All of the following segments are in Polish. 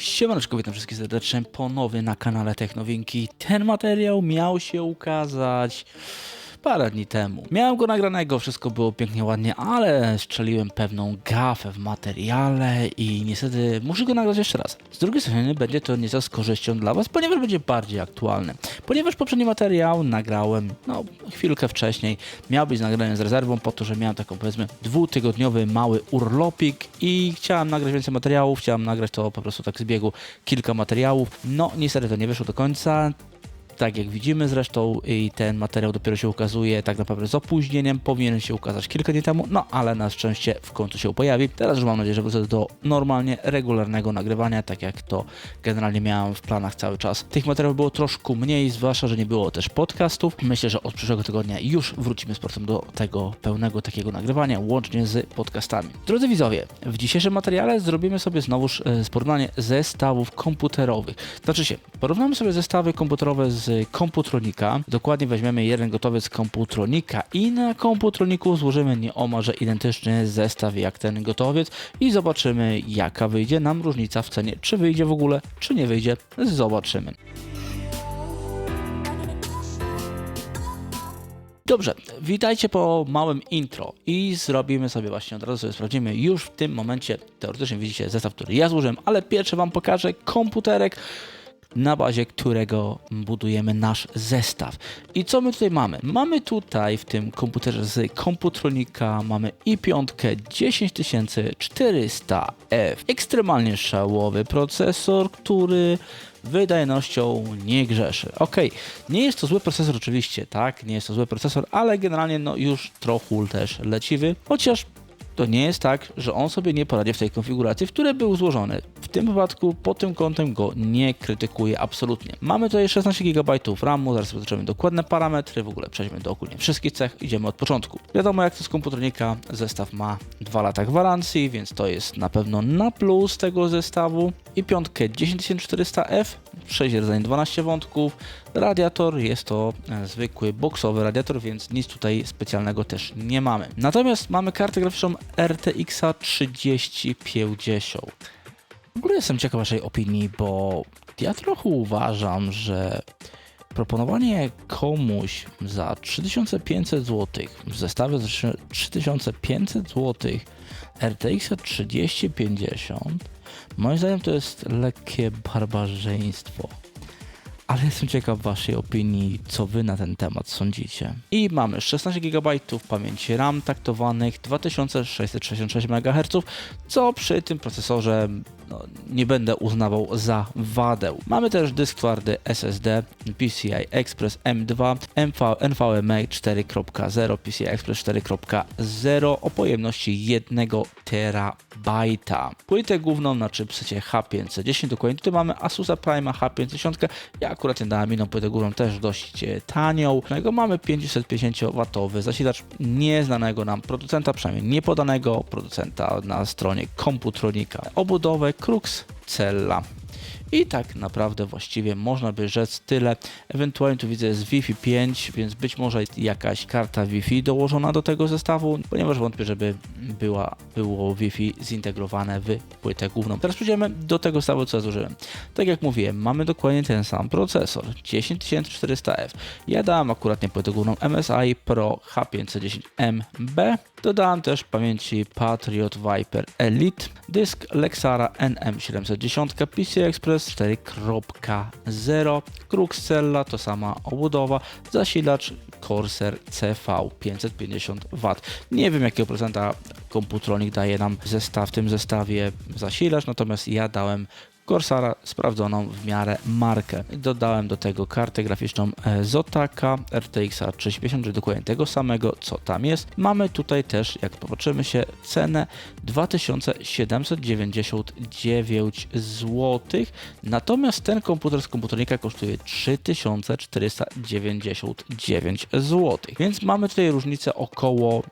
Siemaneczko, witam wszystkich serdecznie ponownie na kanale Technowinki. Ten materiał miał się ukazać parę dni temu. Miałem go nagranego, wszystko było pięknie, ładnie, ale strzeliłem pewną gafę w materiale i niestety muszę go nagrać jeszcze raz. Z drugiej strony będzie to nieco z korzyścią dla Was, ponieważ będzie bardziej aktualny. Ponieważ poprzedni materiał nagrałem, no, chwilkę wcześniej, miał być nagrany z rezerwą po to, że miałem taką powiedzmy dwutygodniowy mały urlopik i chciałem nagrać więcej materiałów, chciałem nagrać to po prostu tak z biegu kilka materiałów. No niestety to nie wyszło do końca. Tak jak widzimy zresztą i ten materiał dopiero się ukazuje tak naprawdę z opóźnieniem, powinien się ukazać kilka dni temu, no ale na szczęście w końcu się pojawi. Teraz już mam nadzieję, że wrócę do normalnie regularnego nagrywania, tak jak to generalnie miałem w planach cały czas. Tych materiałów było troszkę mniej, zwłaszcza, że nie było też podcastów. Myślę, że od przyszłego tygodnia już wrócimy z powrotem do tego pełnego takiego nagrywania, łącznie z podcastami. Drodzy widzowie, w dzisiejszym materiale zrobimy sobie znowuż e, porównanie zestawów komputerowych. Znaczy się, porównamy sobie zestawy komputerowe z Komputronika. Dokładnie weźmiemy jeden gotowiec Komputronika i na Komputroniku złożymy nieomalże identyczny zestaw jak ten gotowiec i zobaczymy jaka wyjdzie nam różnica w cenie. Czy wyjdzie w ogóle, czy nie wyjdzie, zobaczymy. Dobrze, witajcie po małym intro i zrobimy sobie właśnie od razu sobie sprawdzimy już w tym momencie, teoretycznie widzicie zestaw, który ja złożyłem, ale pierwszy Wam pokażę komputerek, na bazie którego budujemy nasz zestaw. I co my tutaj mamy? Mamy tutaj w tym komputerze z Komputronika mamy i5 10400F. Ekstremalnie szałowy procesor, który wydajnością nie grzeszy. Ok, nie jest to zły procesor oczywiście, tak, nie jest to zły procesor, ale generalnie no już trochę też leciwy, chociaż to nie jest tak, że on sobie nie poradzi w tej konfiguracji, w której był złożony. W tym wypadku pod tym kątem go nie krytykuję absolutnie. Mamy tutaj 16 GB RAMu, zaraz zobaczymy dokładne parametry, w ogóle przejdźmy do ogólnie wszystkich cech, idziemy od początku. Wiadomo jak to z komputernika, zestaw ma 2 lata gwarancji, więc to jest na pewno na plus tego zestawu. I piątkę 10400F, 6 rdzeni 12 wątków, radiator jest to e, zwykły boksowy radiator, więc nic tutaj specjalnego też nie mamy. Natomiast mamy kartę graficzną RTX 3050. W ogóle jestem ciekaw waszej opinii, bo ja trochę uważam, że proponowanie komuś za 3500 zł w zestawie za 3500 zł RTX 3050 moim zdaniem to jest lekkie barbarzyństwo. Ale jestem ciekaw waszej opinii, co wy na ten temat sądzicie. I mamy 16 GB pamięci RAM taktowanych 2666 MHz, co przy tym procesorze no, nie będę uznawał za wadę. Mamy też dysk twardy SSD PCI Express M2 MV, NVMe 4.0 PCI Express 4.0 o pojemności 1 terabajta. Płytę główną na chipsecie H510, dokładnie tutaj mamy Asusa Prima H510. Ja akurat nie dałem inną płytę główną też dość e, tanią. No mamy 550W zasilacz nieznanego nam producenta, przynajmniej niepodanego producenta na stronie Komputronika. Obudowę Crux Cella. I tak naprawdę właściwie można by rzec tyle. Ewentualnie tu widzę jest Wi-Fi 5, więc być może jakaś karta Wi-Fi dołożona do tego zestawu, ponieważ wątpię, żeby była, było Wi-Fi zintegrowane w płytę główną. Teraz przejdziemy do tego zestawu, co ja zużyłem. Tak jak mówiłem, mamy dokładnie ten sam procesor 10400F. Ja dałem akurat nie płytę główną MSI Pro H510MB. Dodałem też pamięci Patriot Viper Elite, dysk Lexara NM710, PCI Express 4.0, Cruxella to sama obudowa, zasilacz Corsair CV 550W. Nie wiem jakiego procenta komputronik daje nam zestaw, w tym zestawie zasilacz, natomiast ja dałem Corsara sprawdzoną w miarę markę. Dodałem do tego kartę graficzną e, Zotaka RTX 350, czyli dokładnie tego samego, co tam jest. Mamy tutaj też, jak popatrzymy się, cenę 2799 zł. Natomiast ten komputer z komputernika kosztuje 3499 zł. Więc mamy tutaj różnicę około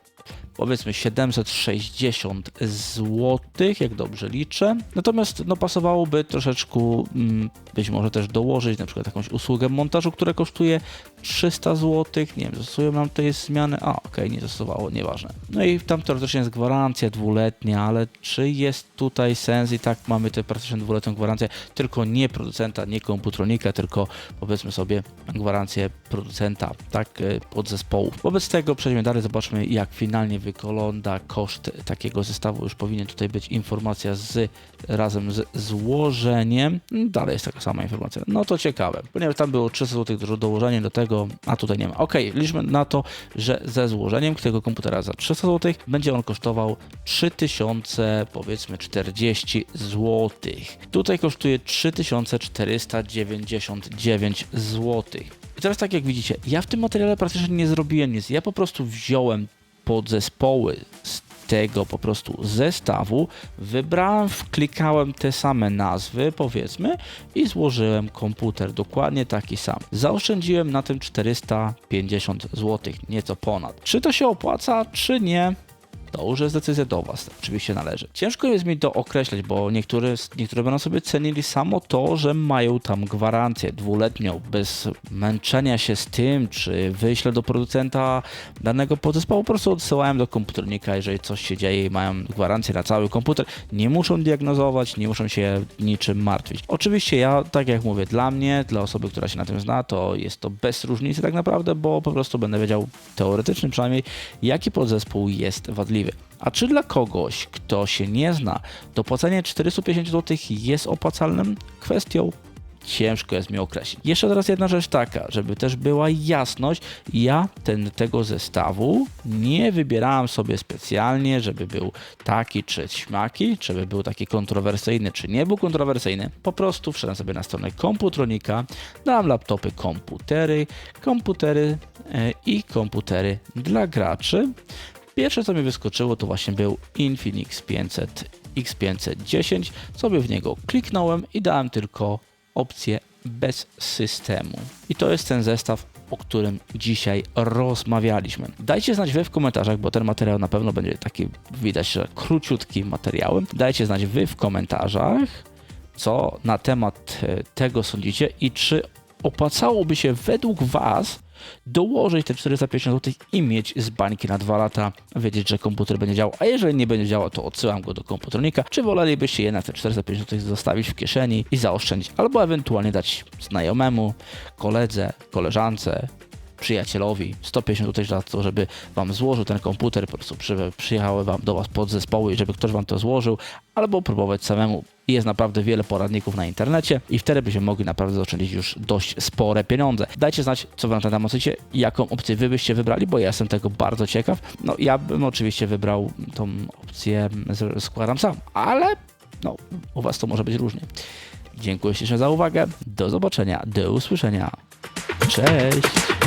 powiedzmy 760 zł, jak dobrze liczę. Natomiast no, pasowałoby troszeczkę mm, być może też dołożyć na przykład jakąś usługę montażu, która kosztuje 300 zł. Nie wiem, zastosują nam tutaj zmiany. A, okej, nie zastosowało, nieważne. No i tam teoretycznie jest gwarancja dwuletnia, ale czy jest tutaj sens i tak mamy tę praktycznie dwuletnią gwarancję, tylko nie producenta, nie komputronika, tylko powiedzmy sobie gwarancję producenta, tak, e, podzespołu. Wobec tego przejdźmy dalej, zobaczmy jak finalnie wygląda koszt takiego zestawu. Już powinien tutaj być informacja z razem z złożeniem. Dalej jest taka sama informacja. No to ciekawe, ponieważ tam było 300 zł do dołożenia do tego, a tutaj nie ma. Ok, liczmy na to, że ze złożeniem tego komputera za 300 zł będzie on kosztował 3000 powiedzmy 40 zł. Tutaj kosztuje 3499 zł. I teraz tak jak widzicie, ja w tym materiale praktycznie nie zrobiłem nic. Ja po prostu wziąłem podzespoły z tego po prostu zestawu, wybrałem, wklikałem te same nazwy, powiedzmy, i złożyłem komputer dokładnie taki sam. Zaoszczędziłem na tym 450 zł, nieco ponad. Czy to się opłaca, czy nie? To już jest decyzja do Was, oczywiście należy. Ciężko jest mi to określać, bo niektóre, niektóre będą sobie cenili samo to, że mają tam gwarancję dwuletnią, bez męczenia się z tym, czy wyślę do producenta danego podzespołu, po prostu odsyłałem do komputernika, jeżeli coś się dzieje i mają gwarancję na cały komputer. Nie muszą diagnozować, nie muszą się niczym martwić. Oczywiście ja, tak jak mówię, dla mnie, dla osoby, która się na tym zna, to jest to bez różnicy tak naprawdę, bo po prostu będę wiedział teoretycznie przynajmniej, jaki podzespół jest wadliwy. A czy dla kogoś, kto się nie zna, to płacenie 450 zł jest opłacalnym kwestią? Ciężko jest mi określić. Jeszcze teraz jedna rzecz taka, żeby też była jasność, ja ten, tego zestawu nie wybierałem sobie specjalnie, żeby był taki czy śmaki, czy by był taki kontrowersyjny, czy nie był kontrowersyjny. Po prostu wszedłem sobie na stronę komputronika, dałem laptopy, komputery, komputery e, i komputery dla graczy. Pierwsze co mi wyskoczyło to właśnie był Infinix 500 X510. Sobie w niego kliknąłem i dałem tylko opcję bez systemu. I to jest ten zestaw, o którym dzisiaj rozmawialiśmy. Dajcie znać wy w komentarzach, bo ten materiał na pewno będzie taki, widać, że króciutki materiałem. Dajcie znać wy w komentarzach, co na temat e, tego sądzicie i czy opłacałoby się według was dołożyć te 450 zł i mieć z bańki na dwa lata, wiedzieć, że komputer będzie działał, a jeżeli nie będzie działał, to odsyłam go do komputernika, czy wolelibyście jednak te 450 zł zostawić w kieszeni i zaoszczędzić, albo ewentualnie dać znajomemu, koledze, koleżance, przyjacielowi 150 zł za to, żeby wam złożył ten komputer, po prostu przy, przyjechały wam do was podzespoły i żeby ktoś wam to złożył, albo próbować samemu. Jest naprawdę wiele poradników na internecie i wtedy byśmy mogli naprawdę zaoszczędzić już dość spore pieniądze. Dajcie znać, co wy na ten temat myślicie, jaką opcję wy byście wybrali, bo ja jestem tego bardzo ciekaw. No ja bym oczywiście wybrał tą opcję, składam sam, ale no, u was to może być różnie. Dziękuję ślicznie za uwagę, do zobaczenia, do usłyszenia. Cześć!